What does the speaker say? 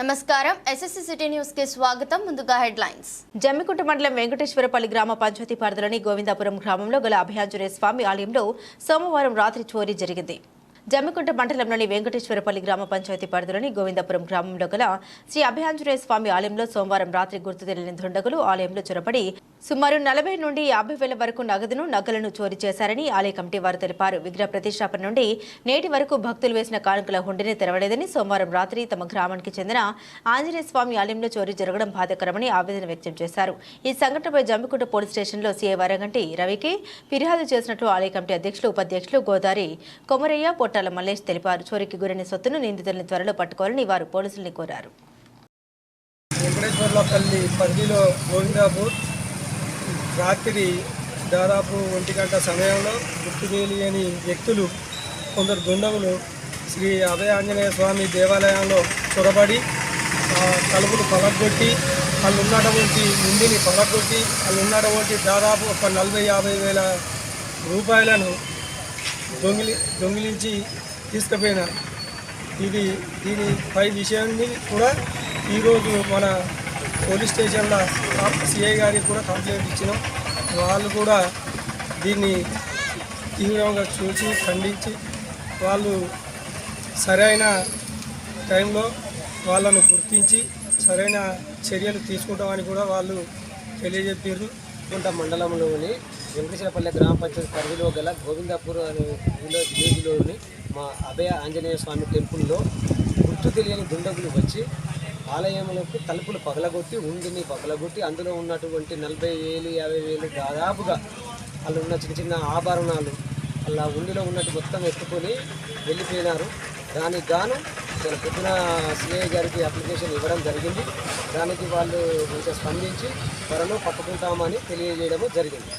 నమస్కారం. SSC city న్యూస్కి స్వాగతం. ముందుగా హెడ్లైన్స్. జమ్మికుంట మండలం వెంకటేశ్వరపల్లి గ్రామ పంచాయతీ పరిధిలోని గోవిందాపురం గ్రామంలో గల అభయాంజనేయ స్వామి ఆలయంలో సోమవారం రాత్రి చోరీ జరిగింది. జమ్మికుంట మండలంలోని వెంకటేశ్వరపల్లి గ్రామ పంచాయతీ పరిధిలోని గోవిందపురం గ్రామంలో గల శ్రీ అభయాంజనేయ స్వామి ఆలయంలో సోమవారం రాత్రి గుర్తు తెలియని దుండగులు ఆలయంలో చొరబడి సుమారు నలభై నుండి యాభై వేల వరకు నగదును నగలను చోరీ చేశారని ఆలయ కమిటీ వారు తెలిపారు. విగ్రహ ప్రతిష్టాపన నుండి నేటి వరకు భక్తులు వేసిన కానుకల హుండీని తెరవలేదని సోమవారం రాత్రి తమ గ్రామానికి చెందిన ఆంజనేయ స్వామి ఆలయంలో చోరీ జరగడం బాధాకరమని ఆవేదన వ్యక్తం చేశారు. ఈ సంఘటనపై జమ్మికుంట పోలీస్ స్టేషన్లో సీఐ వరగంటి రవికి ఫిర్యాదు చేసినట్లు ఆలయ కమిటీ అధ్యక్షులు ఉపాధ్యక్షులు గోదావరి కొమరయ్య కొట్టాల మల్లేష్ తెలిపారు. చోరీకి గురైన సొత్తును నిందితులను త్వరలో పట్టుకోవాలని వారు పోలీసుల్ని కోరారు. వెంకటేశ్వర్లపల్లి పరిధిలో గోవిందాపూర్ రాత్రి దాదాపు ఒంటి గంట సమయంలో గుర్తు తెలియని వ్యక్తులు కొందరు దుండగులు శ్రీ అభయ ఆంజనేయ స్వామి దేవాలయంలో చొరబడి ఆ, తలుపులు పగలగొట్టి వాళ్ళు ఉన్నటువంటి ఇంటిని పగలగొట్టి వాళ్ళు ఉన్నటువంటి దాదాపు ఒక నలభై యాభై వేల రూపాయలను దొంగిలి దొంగిలించి తీసుకుపోయిన ఇది దీని పై విషయాన్ని కూడా ఈరోజు మన పోలీస్ స్టేషన్లో సిఐ గారికి కూడా కంప్లైంట్ ఇచ్చినాం. వాళ్ళు కూడా దీన్ని తీవ్రంగా చూసి ఖండించి వాళ్ళు సరైన టైంలో వాళ్ళను గుర్తించి సరైన చర్యలు తీసుకుంటామని కూడా వాళ్ళు తెలియజెప్పారు కొంత మండలంలోని వెంకటేశ్వరపల్లి గ్రామ పంచాయతీ పరిధిలో గల గోవిందాపూర్ అనే విలేజ్ విలేజ్లోని మా అభయ ఆంజనేయ స్వామి టెంపుల్లో గుర్తు తెలియని దుండగులు వచ్చి ఆలయంలోకి తలుపులు పగలగొట్టి ఉండిని పగలగొట్టి అందులో ఉన్నటువంటి నలభై వేలు యాభై వేలు దాదాపుగా వాళ్ళు ఉన్న చిన్న చిన్న ఆభరణాలు అలా ఉండిలో ఉన్నట్టు మొత్తం ఎత్తుకొని వెళ్ళిపోయినారు. దానికి గాను చాలా పొద్దున సిఐ గారికి అప్లికేషన్ ఇవ్వడం జరిగింది. దానికి వాళ్ళు కొంచెం స్పందించి త్వరలో పట్టుకుంటామని తెలియజేయడం జరిగింది.